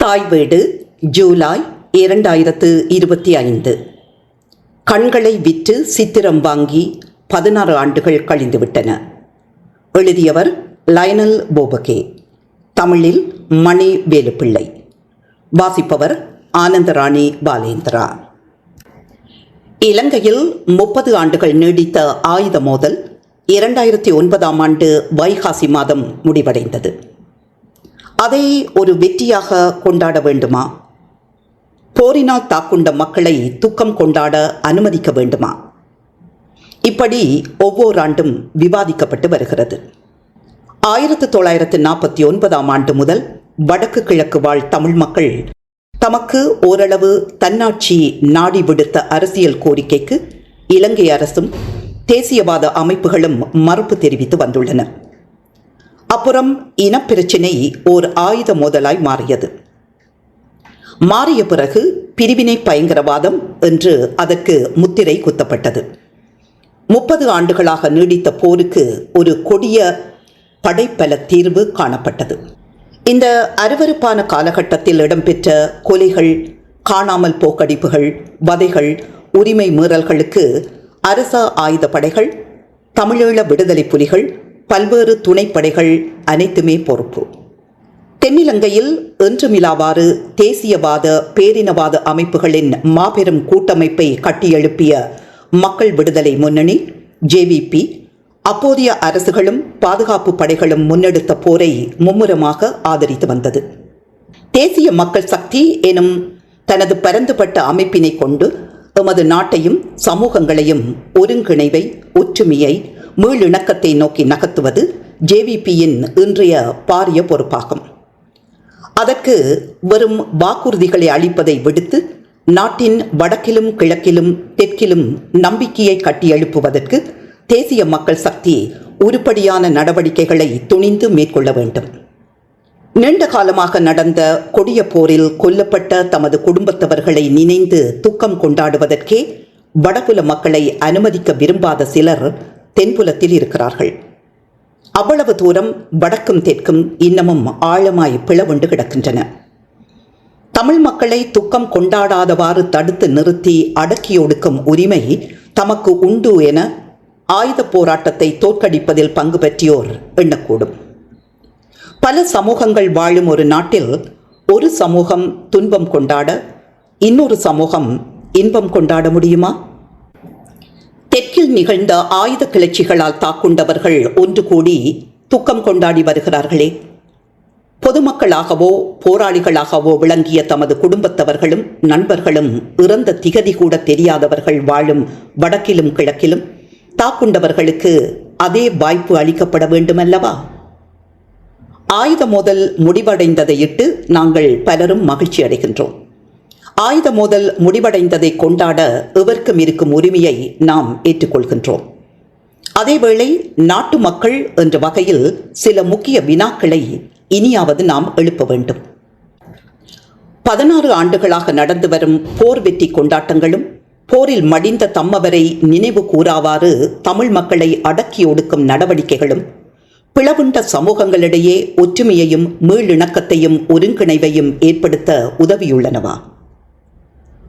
தாய் வீடு ஜூலை இரண்டாயிரத்து இருபத்தி ஐந்து. கண்களை விற்று சித்திரம் வாங்கி பதினாறு ஆண்டுகள் கழிந்துவிட்டன. எழுதியவர் லைனல் போபகே. தமிழில் மணி வேலுப்பிள்ளை. வாசிப்பவர் ஆனந்தராணி பாலேந்திரா. இலங்கையில் முப்பது ஆண்டுகள் நீடித்த ஆயுத மோதல் இரண்டாயிரத்தி ஒன்பதாம் ஆண்டு வைகாசி மாதம் முடிவடைந்தது. அதை ஒரு வெற்றியாக கொண்டாட வேண்டுமா? போரினால் தாக்குண்ட மக்களை துக்கம் கொண்டாட அனுமதிக்க வேண்டுமா? இப்படி ஒவ்வொரு ஆண்டும் விவாதிக்கப்பட்டு வருகிறது. ஆயிரத்து தொள்ளாயிரத்து நாற்பத்தி ஒன்பதாம் ஆண்டு முதல் வடக்கு கிழக்கு வாழ் தமிழ் மக்கள் தமக்கு ஓரளவு தன்னாட்சி நாடி விடுத்த அரசியல் கோரிக்கைக்கு இலங்கை அரசும் தேசியவாத அமைப்புகளும் மறுப்பு தெரிவித்து வந்துள்ளன. அப்புறம் இனப்பிரச்சினை ஓர் ஆயுத மோதலாய் மாறியது. மாறிய பிறகு பிரிவினை பயங்கரவாதம் என்று அதற்கு முத்திரை குத்தப்பட்டது. முப்பது ஆண்டுகளாக நீடித்த போருக்கு ஒரு கொடிய படைப்பல தீர்வு காணப்பட்டது. இந்த அருவருப்பான காலகட்டத்தில் இடம்பெற்ற கொலைகள் காணாமல் போக்கடிப்புகள் வதைகள் உரிமை மீறல்களுக்கு அரச ஆயுத படைகள் தமிழீழ விடுதலை புலிகள் பல்வேறு துணைப்படைகள் அனைத்துமே பொறுப்பு. தென்னிலங்கையில் என்றுமிலாவாறு தேசியவாத பேரினவாத அமைப்புகளின் மாபெரும் கூட்டமைப்பை கட்டியெழுப்பிய மக்கள் விடுதலை முன்னணி ஜேவிபி அப்போதைய அரசுகளும் பாதுகாப்பு படைகளும் முன்னெடுத்த போரை மும்முரமாக ஆதரித்து வந்தது. தேசிய மக்கள் சக்தி எனும் தனது பரந்துபட்ட அமைப்பினை கொண்டு எமது நாட்டையும் சமூகங்களையும் ஒருங்கிணைவை ஒற்றுமையை மீளிணக்கத்தை நோக்கி நகர்த்துவது ஜேவிபியின் இன்றைய பாரிய பொறுப்பாகும். அதற்கு வெறும் வாக்குறுதிகளை அளிப்பதை விடுத்து நாட்டின் வடக்கிலும் கிழக்கிலும் தெற்கிலும் நம்பிக்கையை கட்டியெழுப்புவதற்கு தேசிய மக்கள் சக்தி உருப்படியான நடவடிக்கைகளை துணிந்து மேற்கொள்ள வேண்டும். நீண்ட காலமாக நடந்த கொடிய போரில் கொல்லப்பட்ட தமது குடும்பத்தவர்களை நினைந்து துக்கம் கொண்டாடுவதற்கே வடபுல மக்களை அனுமதிக்க விரும்பாத சிலர் தென்புலத்தில் இருக்கிறார்கள். அவ்வளவு தூரம் வடக்கும் தெற்கும் இன்னமும் ஆழமாய் பிளவுண்டு கிடக்கின்றன. தமிழ் மக்களை துக்கம் கொண்டாடாதவாறு தடுத்து நிறுத்தி அடக்கி ஒடுக்கும் உரிமை தமக்கு உண்டு என ஆயுத போராட்டத்தை தோற்கடிப்பதில் பங்கு பெற்றியோர் எண்ணக்கூடும். பல சமூகங்கள் வாழும் ஒரு நாட்டில் ஒரு சமூகம் துன்பம் கொண்டாட இன்னொரு சமூகம் இன்பம் கொண்டாட முடியுமா? நிகழ்ந்த ஆயுத கிளர்ச்சிகளால் தாக்குண்டவர்கள் ஒன்று கூடி துக்கம் கொண்டாடி வருகிறார்களே. பொதுமக்களாகவோ போராளிகளாகவோ விளங்கிய தமது குடும்பத்தவர்களும் நண்பர்களும் இறந்த திகதி கூட தெரியாதவர்கள் வாழும் வடக்கிலும் கிழக்கிலும் தாக்குண்டவர்களுக்கு அதே வாய்ப்பு அளிக்கப்பட வேண்டுமல்லவா? ஆயுத மோதல் முடிவடைந்ததையிட்டு நாங்கள் பலரும் மகிழ்ச்சி அடைகின்றோம் ஆயுத மோதல் முடிவடைந்ததை கொண்டாட எவருக்கும் இருக்கும் உரிமையை நாம் ஏற்றுக்கொள்கின்றோம். அதேவேளை நாட்டு மக்கள் என்ற வகையில் சில முக்கிய வினாக்களை இனியாவது நாம் எழுப்ப வேண்டும். பதினாறு ஆண்டுகளாக நடந்து வரும் போர் வெற்றி கொண்டாட்டங்களும் போரில் மடிந்த தம்மவரை நினைவு கூறாவாறு தமிழ் மக்களை அடக்கி ஒடுக்கும் நடவடிக்கைகளும் பிளவுண்ட சமூகங்களிடையே ஒற்றுமையையும் மீளிணக்கத்தையும் ஒருங்கிணைவையும் ஏற்படுத்த உதவியுள்ளனவா?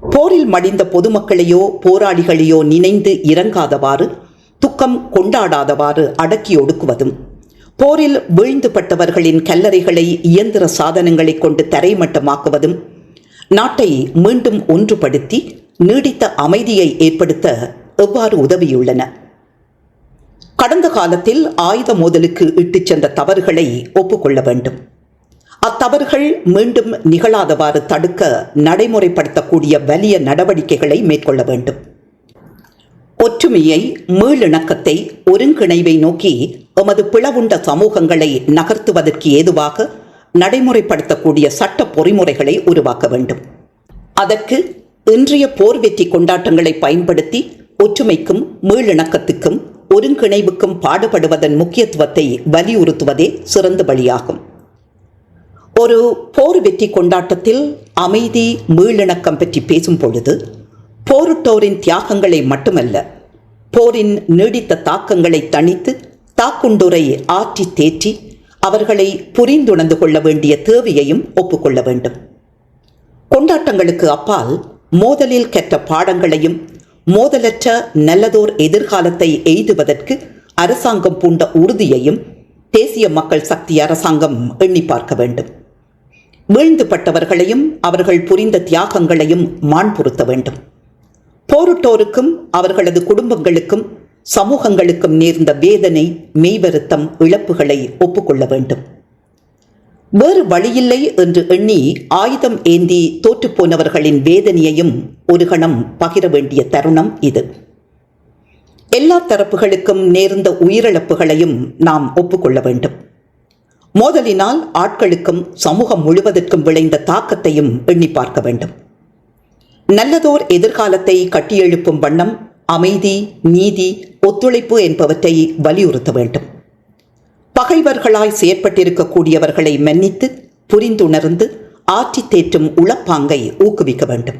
போரில் மடிந்த பொதுமக்களையோ போராளிகளையோ நினைந்து இறங்காதவாறு துக்கம் கொண்டாடாதவாறு அடக்கி ஒடுக்குவதும் போரில் வீழ்ந்துபட்டவர்களின் கல்லறைகளை இயந்திர சாதனங்களை கொண்டு தரைமட்டமாக்குவதும் நாட்டை மீண்டும் ஒன்றுபடுத்தி நீடித்த அமைதியை ஏற்படுத்த எவ்வாறு உதவியுள்ளன? கடந்த காலத்தில் ஆயுத மோதலுக்கு இட்டுச் சென்ற தவறுகளை ஒப்புக்கொள்ள வேண்டும். அத்தவறுகள் மீண்டும் நிகழாதவாறு தடுக்க நடைமுறைப்படுத்தக்கூடிய வலிய நடவடிக்கைகளை மேற்கொள்ள வேண்டும். ஒற்றுமையை மீளிணக்கத்தை ஒருங்கிணைவை நோக்கி எமது பிளவுண்ட சமூகங்களை நகர்த்துவதற்கு ஏதுவாக நடைமுறைப்படுத்தக்கூடிய சட்ட பொறிமுறைகளை உருவாக்க வேண்டும். அதற்கு இன்றைய போர் வெற்றி கொண்டாட்டங்களை பயன்படுத்தி ஒற்றுமைக்கும் மீளிணக்கத்துக்கும் ஒருங்கிணைவுக்கும் பாடுபடுவதன் முக்கியத்துவத்தை வலியுறுத்துவதே சிறந்த வழியாகும். ஒரு போர் வெற்றி கொண்டாட்டத்தில் அமைதி மீளிணக்கம் பற்றி பேசும் பொழுது போரிட்டோரின் தியாகங்களை மட்டுமல்ல போரின் நீடித்த தாக்கங்களை தணித்து தாக்குண்டுரை ஆற்றி தேற்றி அவர்களை புரிந்துணர்ந்து கொள்ள வேண்டிய தேவையையும் ஒப்புக்கொள்ள வேண்டும். கொண்டாட்டங்களுக்கு அப்பால் மோதலில் கற்ற பாடங்களையும் மோதலற்ற நல்லதோர் எதிர்காலத்தை எய்துவதற்கு அரசாங்கம் பூண்ட உறுதியையும் தேசிய மக்கள் சக்தி அரசாங்கம் எண்ணி பார்க்க வேண்டும். வீழ்ந்துபட்டவர்களையும் அவர்கள் புரிந்த தியாகங்களையும் மாண்புறுத்த வேண்டும். போரிட்டோருக்கும் அவர்களது குடும்பங்களுக்கும் சமூகங்களுக்கும் நேர்ந்த வேதனை மெய்வருத்தம் இழப்புகளை ஒப்புக்கொள்ள வேண்டும். வேறு வழியில்லை என்று எண்ணி ஆயுதம் ஏந்தி தோற்றுப்போனவர்களின் வேதனையையும் ஒரு கணம் பகிர வேண்டிய தருணம் இது. எல்லா தரப்புகளுக்கும் நேர்ந்த உயிரிழப்புகளையும் நாம் ஒப்புக்கொள்ள வேண்டும். மோதலினால் ஆட்களுக்கும் சமூகம் முழுவதற்கும் விளைந்த தாக்கத்தையும் எண்ணி பார்க்க வேண்டும். நல்லதோர் எதிர்காலத்தை கட்டியெழுப்பும் வண்ணம் அமைதி நீதி ஒத்துழைப்பு என்பவற்றை வலியுறுத்த வேண்டும். பகைவர்களாய் செயற்பட்டிருக்கக்கூடியவர்களை மன்னித்து புரிந்துணர்ந்து ஆற்றி தேற்றும் உளப்பாங்கை ஊக்குவிக்க வேண்டும்.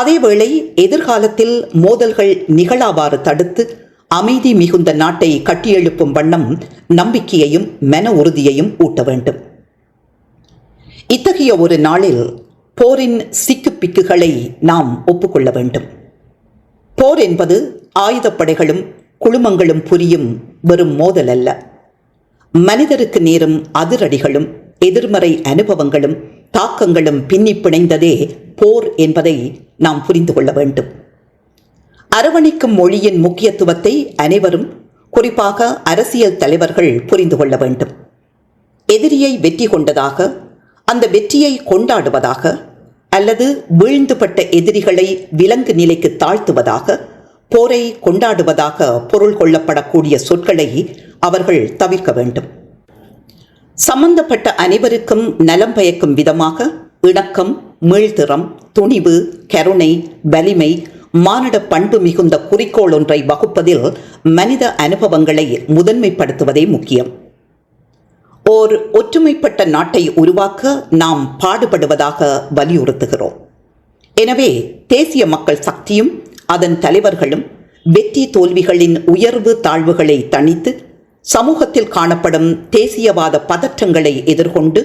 அதேவேளை எதிர்காலத்தில் மோதல்கள் நிகழாவாறு தடுத்து அமைதி மிகுந்த நாட்டை கட்டியெழுப்பும் வண்ணம் நம்பிக்கையையும் மன உறுதியையும் ஊட்ட வேண்டும். இத்தகைய ஒரு நாளில் போரின் சிக்குப்பிக்குகளை நாம் ஒப்புக்கொள்ள வேண்டும். போர் என்பது ஆயுதப்படைகளும் குழுமங்களும் புரியும் வெறும் மோதல் அல்ல. மனிதருக்கு நேரும் அதிரடிகளும் எதிர்மறை அனுபவங்களும் தாக்கங்களும் பின்னி பிணைந்ததே போர் என்பதை நாம் புரிந்து கொள்ள வேண்டும். அரவணைக்கும் மொழியின் முக்கியத்துவத்தை அனைவரும் குறிப்பாக அரசியல் தலைவர்கள் புரிந்து கொள்ள வேண்டும். எதிரியை வெற்றி கொண்டதாக அந்த வெற்றியை கொண்டாடுவதாக அல்லது வீழ்ந்துபட்ட எதிரிகளை விலங்கு நிலைக்கு தாழ்த்துவதாக போரை கொண்டாடுவதாக பொருள் கொள்ளப்படக்கூடிய சொற்களை அவர்கள் தவிர்க்க வேண்டும். சம்பந்தப்பட்ட அனைவருக்கும் நலம் பயக்கும் விதமாக இணக்கம் மீள்திறம் துணிவு கருணை வலிமை மானிட பண்பு மிகுந்த குறிக்கோள் ஒன்றை வகுப்பதில் மனித அனுபவங்களை முதன்மைப்படுத்துவதே முக்கியம். ஓர் ஒற்றுமைப்பட்ட நாட்டை உருவாக்க நாம் பாடுபடுவதாக வலியுறுத்துகிறோம். எனவே தேசிய மக்கள் சக்தியும் அதன் தலைவர்களும் வெற்றி தோல்விகளின் உயர்வு தாழ்வுகளை தணித்து சமூகத்தில் காணப்படும் தேசியவாத பதற்றங்களை எதிர்கொண்டு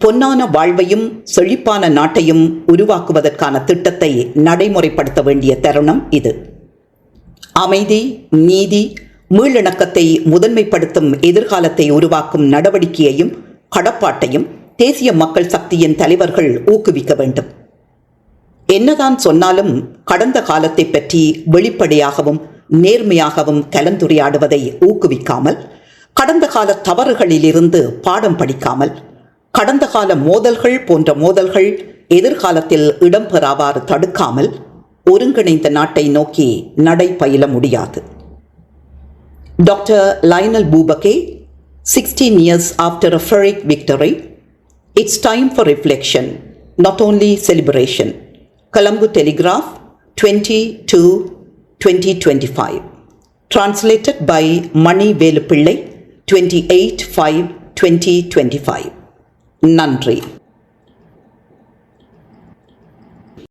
பொன்னான வாழ்வையும் செழிப்பான நாட்டையும் உருவாக்குவதற்கான திட்டத்தை நடைமுறைப்படுத்த வேண்டிய தருணம் இது. அமைதி நீதி மீளிணக்கத்தை முதன்மைப்படுத்தும் எதிர்காலத்தை உருவாக்கும் நடவடிக்கையையும் கடப்பாட்டையும் தேசிய மக்கள் சக்தியின் தலைவர்கள் ஊக்குவிக்க வேண்டும். என்னதான் சொன்னாலும் கடந்த காலத்தை பற்றி வெளிப்படையாகவும் நேர்மையாகவும் கலந்துரையாடுவதை ஊக்குவிக்காமல் கடந்த கால தவறுகளிலிருந்து பாடம் படிக்காமல் கடந்த கால மோதல்கள் போன்ற மோதல்கள் எதிர்காலத்தில் இடம்பெறாவாறு தடுக்காமல் ஒருங்கிணைந்த நாட்டை நோக்கி நடை பயில முடியாது doctor Lionel Bopage sixteen years after a Pyrrhic victory it's time for reflection not only celebration twenty five 20 to 2025. Translated by Mani five 28 5 2025. நன்றி.